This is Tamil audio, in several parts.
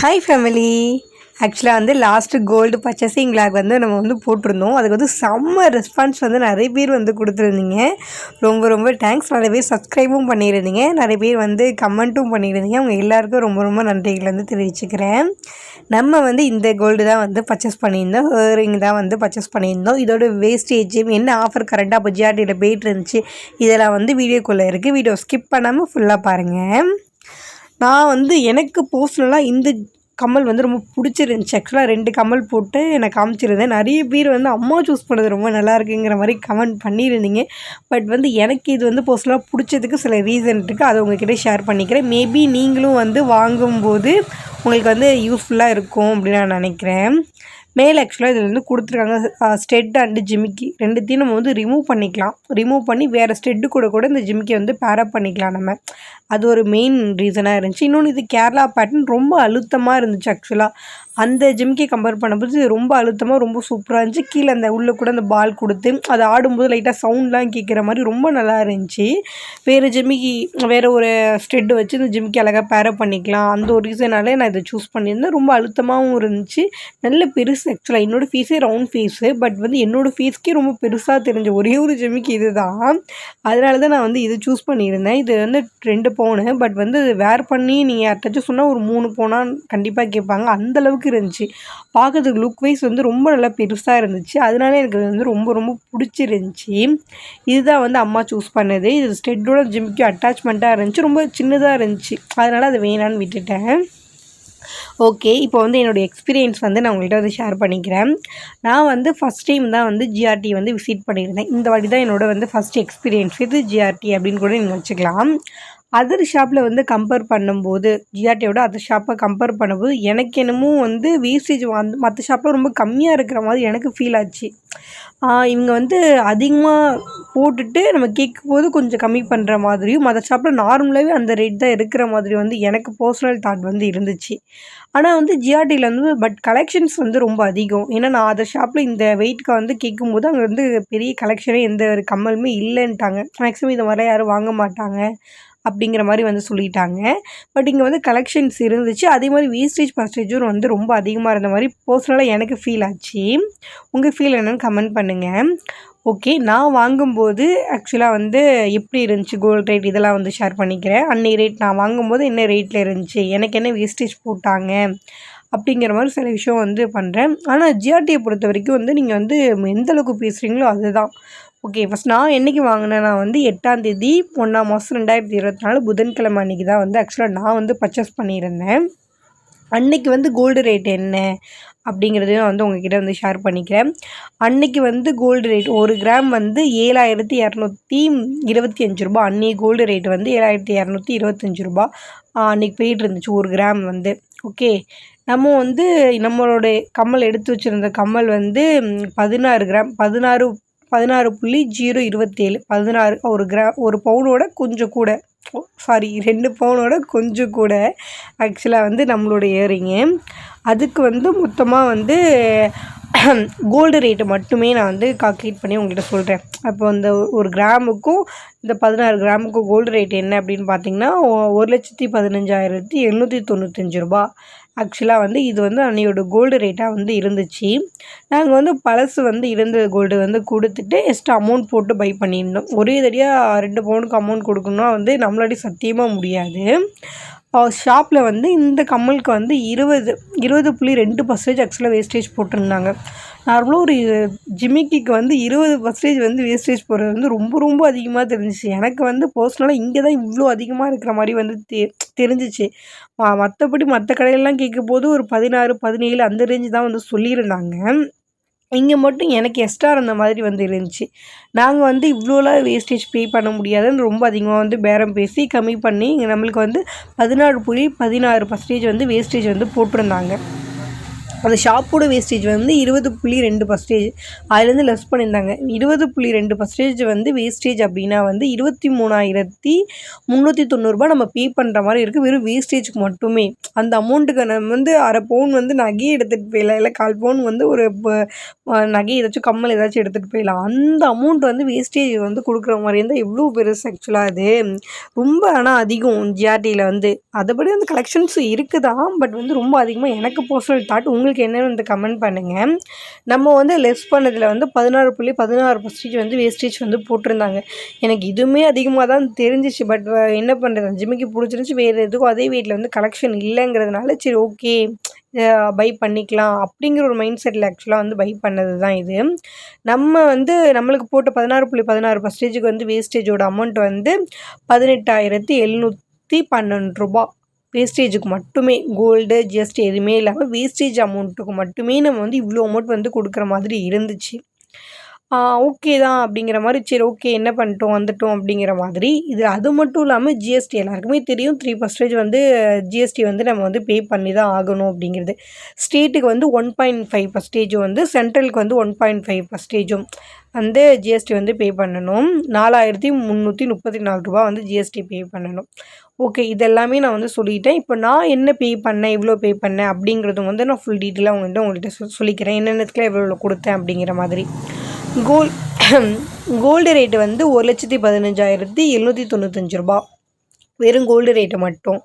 ஹாய் ஃபேமிலி ஆக்சுவலாக வந்து லாஸ்ட்டு கோல்டு பர்ச்சேசிங் லாக் வந்து நம்ம வந்து போட்டிருந்தோம். அதுக்கு வந்து செம்ம ரெஸ்பான்ஸ் வந்து நிறைய பேர் வந்து கொடுத்துருந்தீங்க. ரொம்ப ரொம்ப தேங்க்ஸ் நிறைய பேர் சப்ஸ்கிரைபும் பண்ணியிருந்தீங்க. நிறைய பேர் வந்து கமெண்ட்டும் பண்ணியிருந்தீங்க. அவங்க எல்லாருக்கும் ரொம்ப ரொம்ப நன்றிகள் வந்து தெரிவிச்சுக்கிறேன். நம்ம வந்து இந்த கோல்டு தான் வந்து பர்ச்சேஸ் பண்ணியிருந்தோம். ஹேரிங் தான் வந்து பர்ச்சேஸ் பண்ணியிருந்தோம். இதோட வேஸ்டேஜும் என்ன ஆஃபர் கரெக்டாக இப்போ ஜிஆர்டியில் போயிட்டு இருந்துச்சு இதெல்லாம் வந்து வீடியோக்குள்ளே இருக்குது வீடியோ ஸ்கிப் பண்ணாமல் ஃபுல்லாக பாருங்கள் நான் வந்து எனக்கு பர்சனலாக இந்த கம்மல் வந்து ரொம்ப பிடிச்சிருந்துச்சி. ஆக்சுவலாக ரெண்டு கம்மல் போட்டு எனக்கு காமிச்சிருந்தேன். நிறைய பேர் வந்து அம்மா சூஸ் பண்ணது ரொம்ப நல்லா இருக்குங்கிற மாதிரி கமெண்ட் பண்ணியிருந்தீங்க. பட் வந்து எனக்கு இது வந்து பர்சனலாக பிடிச்சதுக்கு சில ரீசன் இருக்குது அதை உங்ககிட்ட ஷேர் பண்ணிக்கிறேன். மேபி நீங்களும் வந்து வாங்கும்போது உங்களுக்கு வந்து யூஸ்ஃபுல்லாக இருக்கும் அப்படின்னு நான் நினைக்கிறேன். மேலே ஆக்சுவலாக இதில் வந்து கொடுத்துருக்காங்க. ஸ்டெட் அண்டு ஜிமிக்கி ரெண்டுத்தையும் நம்ம வந்து ரிமூவ் பண்ணிக்கலாம். ரிமூவ் பண்ணி வேறு ஸ்டெட்டு கூட கூட இந்த ஜிமிக்கி வந்து பேரப் பண்ணிக்கலாம் நம்ம. அது ஒரு மெயின் ரீசனாக இருந்துச்சு. இன்னொன்று இது கேரளா பேட்டர்ன் ரொம்ப அழுத்தமாக இருந்துச்சு ஆக்சுவலாக அந்த ஜிம்க்கு கம்பேர் பண்ணும்போது ரொம்ப அழுத்தமாக ரொம்ப சூப்பராக இருந்துச்சு. கீழே அந்த உள்ளே கூட அந்த பால் கொடுத்து அது ஆடும்போது லைட்டாக சவுண்ட்லாம் கேட்குற மாதிரி ரொம்ப நல்லா இருந்துச்சு. வேறு ஜிம்மிக்கு வேறு ஒரு ஸ்டெட் வச்சு இந்த ஜிம்கி அழகாக பேரப் பண்ணிக்கலாம். அந்த ஒரு ரீசனாலே நான் இதை சூஸ் பண்ணியிருந்தேன். ரொம்ப அழுத்தமாகவும் இருந்துச்சு. நல்ல பெருசு ஆக்சுவலாக என்னோடய ஃபீஸே ரவுண்ட் ஃபீஸு பட் வந்து என்னோடய ஃபீஸ்க்கே ரொம்ப பெருசாக தெரிஞ்ச ஒரே ஒரு ஜிம்மிக்கு இது தான் அதனால தான் நான் வந்து இது சூஸ் பண்ணியிருந்தேன். இது வந்து ரெண்டு பவுனு பட் வந்து வேர் பண்ணி நீங்கள் யார்ட்டாச்சும் சொன்னால் ஒரு மூணு பவுனாக கண்டிப்பாக கேட்பாங்க. அந்தளவுக்கு இருந்துச்சு. பார்க்கறதுக்கு லுக் வைஸ் வந்து ரொம்ப நல்லா பெருசாக இருந்துச்சு. அதனால எனக்கு வந்து ரொம்ப ரொம்ப பிடிச்சிருந்துச்சி. இதுதான் வந்து அம்மா சூஸ் பண்ணது. இது ஸ்டெட்டோட ஜிம்க்கு அட்டாச்மெண்ட்டாக இருந்துச்சு. ரொம்ப சின்னதாக இருந்துச்சு. அதனால் அதை வேணான்னு விட்டுட்டேன். ஓகே இப்போ வந்து என்னோடய எக்ஸ்பீரியன்ஸ் வந்து நான் உங்கள்கிட்ட வந்து ஷேர் பண்ணிக்கிறேன். நான் வந்து ஃபஸ்ட் டைம் தான் வந்து ஜிஆர்டி வந்து விசிட் பண்ணியிருந்தேன். இந்த வாட்டி தான் என்னோடய வந்து ஃபஸ்ட் எக்ஸ்பீரியன்ஸ் இது ஜிஆர்டி அப்படின்னு கூட நீங்கள் வச்சுக்கலாம். அதர் ஷாப்பில் வந்து கம்பேர் பண்ணும்போது ஜிஆர்டியோட அதர் ஷாப்பை கம்பேர் பண்ணும்போது எனக்கு என்னமோ வந்து வேஸ்டேஜ் வந்து மற்ற ஷாப்பில் ரொம்ப கம்மியாக இருக்கிற மாதிரி எனக்கு ஃபீல் ஆச்சு. இவங்க வந்து அதிகமாக போட்டுட்டு நம்ம கேட்கும்போது கொஞ்சம் கம்மி பண்ணுற மாதிரியும் மற்ற ஷாப்பில் நார்மலாகவே அந்த ரேட் தான் இருக்கிற மாதிரி வந்து எனக்கு பர்சனல் தாட் வந்து இருந்துச்சு. ஆனால் வந்து ஜிஆர்டியில் வந்து பட் கலெக்ஷன்ஸ் வந்து ரொம்ப அதிகம். ஏன்னா நான் அதர் ஷாப்பில் இந்த வெயிட்க்கு வந்து கேட்கும்போது அங்கே வந்து பெரிய கலெக்ஷனே எந்த ஒரு கம்மலுமே இல்லைன்ட்டாங்க. மேக்ஸிமம் இந்த மாதிரிலாம் யாரும் வாங்க மாட்டாங்க. அப்படிங்கிற மாதிரி வந்து சொல்லிட்டாங்க. பட் இங்கே வந்து கலெக்ஷன்ஸ் இருந்துச்சு. அதே மாதிரி வேஸ்டேஜ் பர்சன்டேஜும் வந்து ரொம்ப அதிகமாக இருந்த மாதிரி பர்சனலாக எனக்கு ஃபீல் ஆச்சு. உங்கள் ஃபீல் என்னென்னு கமெண்ட் பண்ணுங்கள் ஓகே நான் வாங்கும்போது ஆக்சுவலாக வந்து எப்படி இருந்துச்சு? கோல்ட் ரேட் இதெல்லாம் வந்து ஷேர் பண்ணிக்கிறேன். அன்னை ரேட் நான் வாங்கும்போது என்ன ரேட்டில் இருந்துச்சு? எனக்கு என்ன வேஸ்டேஜ் போட்டாங்க? அப்படிங்கிற மாதிரி சில விஷயம் வந்து பண்ணுறேன் ஆனால் ஜிஆர்டியை பொறுத்த வரைக்கும் வந்து நீங்கள் வந்து எந்த அளவுக்கு பேசுகிறீங்களோ அதுதான். ஓகே ஃபஸ்ட் நான் என்றைக்கு வாங்கினேன் நான் வந்து எட்டாந்தேதி ஒன்றாம் மாதம் ரெண்டாயிரத்தி இருபத்தி நாலு புதன்கிழமை அன்றைக்கி தான் வந்து ஆக்சுவலாக நான் வந்து பர்ச்சேஸ் பண்ணியிருந்தேன். அன்னைக்கு வந்து கோல்டு ரேட் என்ன அப்படிங்கிறதையும் வந்து உங்ககிட்ட வந்து ஷேர் பண்ணிக்கிறேன். அன்னைக்கு வந்து கோல்டு ரேட் ஒரு கிராம் வந்து ஏழாயிரத்தி இரநூத்தி இருபத்தி அஞ்சு ரூபா அன்றைக்கி கோல்டு ரேட் வந்து ஏழாயிரத்தி இரநூத்தி இருபத்தஞ்சி ரூபா அன்றைக்கி போயிட்டு இருந்துச்சு ஒரு கிராம் வந்து. ஓகே நம்ம வந்து நம்மளோட கம்மல் எடுத்து வச்சுருந்த கம்மல் வந்து பதினாறு கிராம் பதினாறு பதினாறு புள்ளி ஜீரோ இருபத்தேழு பதினாறு ஒரு கிரா ஒரு பவுனோட கொஞ்சம் கூட. சாரி ரெண்டு பவுனோட கொஞ்சம் கூட ஆக்சுவலாக வந்து நம்மளோட இயரிங்கு அதுக்கு வந்து மொத்தமாக வந்து கோல்டு ரேட்டு மட்டுமே நான் வந்து கால்குலேட் பண்ணி உங்கள்கிட்ட சொல்கிறேன் அப்போ இந்த ஒரு கிராமுக்கும் இந்த பதினாறு கிராமுக்கும் கோல்டு ரேட் என்ன அப்படின்னு பார்த்தீங்கன்னா ஒரு லட்சத்தி பதினஞ்சாயிரத்தி எழுநூற்றி தொண்ணூத்தஞ்சு ரூபா ஆக்சுவலாக வந்து இது வந்து அன்னையோட கோல்டு ரேட்டாக வந்து இருந்துச்சு. நாங்கள் வந்து பழசு வந்து இருந்த கோல்டு வந்து கொடுத்துட்டு எக்ஸ்ட்ரா அமௌண்ட் போட்டு பை பண்ணியிருந்தோம். ஒரே தடியாக ரெண்டு பவுனுக்கு அமௌண்ட் கொடுக்கணுன்னா வந்து நம்மளாடி சத்தியமாக முடியாது. ஷாப்பில் வந்து இந்த கம்மலுக்கு வந்து இருபது இருபது புள்ளி ரெண்டு பர்சன்டேஜ் ஆக்சுவலாக வேஸ்டேஜ் போட்டிருந்தாங்க. நார்மலாக ஒரு ஜிமிக்கிக்கு வந்து இருபது பர்சன்டேஜ் வந்து வேஸ்டேஜ் போடுறது வந்து ரொம்ப ரொம்ப அதிகமாக தெரிஞ்சிச்சு. எனக்கு வந்து பர்சனலாக இங்கே தான் இவ்வளோ அதிகமாக இருக்கிற மாதிரி வந்து தெ தெரிஞ்சிச்சு. மற்றபடி மற்ற கடையிலலாம் கேட்கும்போது ஒரு பதினாறு பதினேழு அந்த ரேஞ்சு தான் வந்து சொல்லியிருந்தாங்க. இங்கே மட்டும் எனக்கு எக்ஸ்ட்ரா இருந்த மாதிரி வந்து இருந்துச்சு. நாங்கள் வந்து இவ்வளோலாம் வேஸ்டேஜ் பே பண்ண முடியாதுன்னு ரொம்ப அதிகமாக வந்து பேரம் பேசி கம்மி பண்ணி நம்மளுக்கு வந்து பதினாறு புள்ளி பதினாறு பர்சன்டேஜ் வந்து வேஸ்டேஜ் வந்து போட்டிருந்தாங்க. அந்த ஷாப்போட வேஸ்டேஜ் வந்து இருபது புள்ளி ரெண்டு பர்சன்டேஜ் அதுலேருந்து லெஸ் பண்ணியிருந்தாங்க. இருபது புள்ளி ரெண்டு பர்சன்டேஜ் வந்து வேஸ்டேஜ் அப்படின்னா வந்து இருபத்தி மூணாயிரத்தி முந்நூற்றி தொண்ணூறுரூபா நம்ம பே பண்ணுற மாதிரி இருக்குது வெறும் வேஸ்டேஜுக்கு மட்டுமே. அந்த அமௌண்ட்டுக்கு நம்ம வந்து அரை பவுன் வந்து நகையை எடுத்துகிட்டு போயிடலாம். இல்லை கால் பவுன் வந்து ஒரு நகை ஏதாச்சும் கம்மல் ஏதாச்சும் எடுத்துகிட்டு போயிடலாம். அந்த அமௌண்ட் வந்து வேஸ்டேஜ் வந்து கொடுக்குற மாதிரி இருந்தால் எவ்வளோ பெருசு ஆக்சுவலாக அது. ரொம்ப ஆனால் அதிகம் ஜிஆர்டியில் வந்து. அதுபடி வந்து கலெக்ஷன்ஸ் இருக்குதான் பட் வந்து ரொம்ப அதிகமாக எனக்கு பர்சனல் தாட் உங்களுக்கு உங்களுக்கு என்னென்னு வந்து கமெண்ட் பண்ணுங்கள் நம்ம வந்து லெஸ் பண்ணதில் வந்து பதினாறு புள்ளி பதினாறு பர்சன்டேஜ் வந்து வேஸ்டேஜ் வந்து போட்டிருந்தாங்க. எனக்கு இதுவுமே அதிகமாக தான் தெரிஞ்சிச்சு பட் என்ன பண்ணுறது ஜிம்மிக்கு பிடிச்சிருந்துச்சி. வேறு எதுக்கும் அதே வீட்டில் வந்து கலெக்ஷன் இல்லைங்கிறதுனால சரி ஓகே பை பண்ணிக்கலாம். அப்படிங்கிற ஒரு மைண்ட் செட்டில் ஆக்சுவலாக வந்து பை பண்ணது தான் இது. நம்ம வந்து நம்மளுக்கு போட்ட பதினாறு புள்ளி பதினாறு பர்சன்டேஜுக்கு வந்து வேஸ்டேஜோட அமௌண்ட் வந்து பதினெட்டாயிரத்தி எழுநூற்றி பன்னெண்டு ரூபா வேஸ்டேஜுக்கு மட்டுமே கோல்டு ஜிஎஸ்டி எதுவுமே இல்லாமல் வேஸ்டேஜ் அமௌண்ட்டுக்கு மட்டுமே நம்ம வந்து இவ்வளோ அமௌண்ட் வந்து கொடுக்குற மாதிரி இருந்துச்சு. ஓகே தான் அப்படிங்கிற மாதிரி சரி ஓகே என்ன பண்ணிட்டோம் வந்துட்டோம் அப்படிங்கிற மாதிரி. இது அது மட்டும் இல்லாமல் ஜிஎஸ்டி எல்லாருக்குமே தெரியும். த்ரீ பர்சன்டேஜ் வந்து ஜிஎஸ்டி வந்து நம்ம வந்து பே பண்ணி தான் ஆகணும் அப்படிங்கிறது. ஸ்டேட்டுக்கு வந்து ஒன் பாயிண்ட் ஃபைவ் பர்சன்டேஜும் வந்து சென்ட்ரலுக்கு வந்து ஒன் பாயிண்ட் ஃபைவ் பர்சன்டேஜும் வந்து ஜிஎஸ்டி வந்து பே பண்ணணும். நாலாயிரத்தி முந்நூற்றி முப்பத்தி நாலு ரூபா வந்து ஜிஎஸ்டி பே பண்ணணும். ஓகே இதெல்லாமே நான் வந்து சொல்லிட்டேன். இப்போ நான் என்ன பே பண்ணேன் இவ்வளோ பே பண்ணேன் அப்படிங்கிறதும் வந்து நான் ஃபுல் டீட்டெயிலாக உங்கள்கிட்ட உங்கள்கிட்ட சொல்லிக்கிறேன். என்னென்னத்துக்குலாம் எவ்வளோ கொடுத்தேன் அப்படிங்கிற மாதிரி. கோல் கோல்டு ரேட்டு வந்து ஒரு லட்சத்தி பதினஞ்சாயிரத்தி எழுநூற்றி தொண்ணூத்தஞ்சு ரூபா. வெறும் கோல்டு ரேட்டு மட்டும்.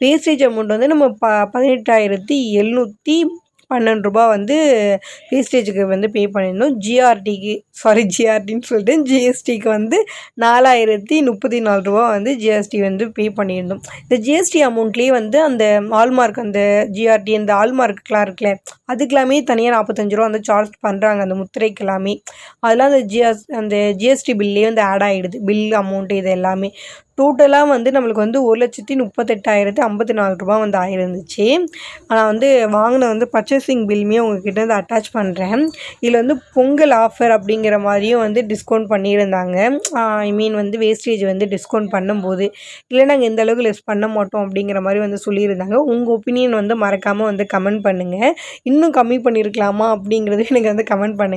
வேஸ்டேஜ் அமௌண்ட் வந்து நம்ம ப பதினெட்டாயிரத்தி எழுநூற்றி பன்னெண்டு ரூபா வந்து வேஸ்டேஜுக்கு வந்து பே பண்ணியிருந்தோம் ஜிஆர்டிக்கு சாரி ஜிஆர்டின்னு சொல்லிட்டு ஜிஎஸ்டிக்கு வந்து நாலாயிரத்தி முப்பத்தி நாலு ரூபா வந்து ஜிஎஸ்டி வந்து பே பண்ணியிருந்தோம் இந்த ஜிஎஸ்டி அமௌண்ட்லேயே வந்து அந்த ஆல்மார்க் அந்த ஜிஆர்டி அந்த ஆல்மார்க்கெலாம் இருக்குல்ல அதுக்கெல்லாமே தனியாக நாற்பத்தஞ்சு ரூபா வந்து சார்ஜ் பண்ணுறாங்க அந்த முத்திரைக்கு எல்லாமே அதெல்லாம் அந்த ஜிஎஸ் அந்த ஜிஎஸ்டி பில்லே வந்து ஆட் ஆகிடுது பில் அமௌண்ட்டு இது எல்லாமே. டோட்டலாக வந்து நம்மளுக்கு வந்து ஒரு லட்சத்தி முப்பத்தெட்டாயிரத்தி ஐம்பத்தி நாலு ரூபா வந்து ஆயிருந்துச்சு. ஆனால் வந்து வாங்கின வந்து பர்ச்சேசிங் பில்லுமே உங்ககிட்ட வந்து அட்டாச் பண்ணுறேன் இதில் வந்து பொங்கல் ஆஃபர் அப்படிங்கிற மாதிரியும் வந்து டிஸ்கவுண்ட் பண்ணியிருந்தாங்க. ஐ மீன் வந்து வேஸ்டேஜ் வந்து டிஸ்கவுண்ட் பண்ணும்போது இல்லை நாங்கள் எந்த அளவுக்கு லெஸ் பண்ண மாட்டோம் அப்படிங்கிற மாதிரி வந்து சொல்லியிருந்தாங்க. உங்கள் ஒப்பீனியன் வந்து மறக்காமல் வந்து கமெண்ட் பண்ணுங்கள் இன்னும் கம்மி பண்ணியிருக்கலாமா அப்படிங்கிறது எனக்கு வந்து கமெண்ட் பண்ணுங்கள்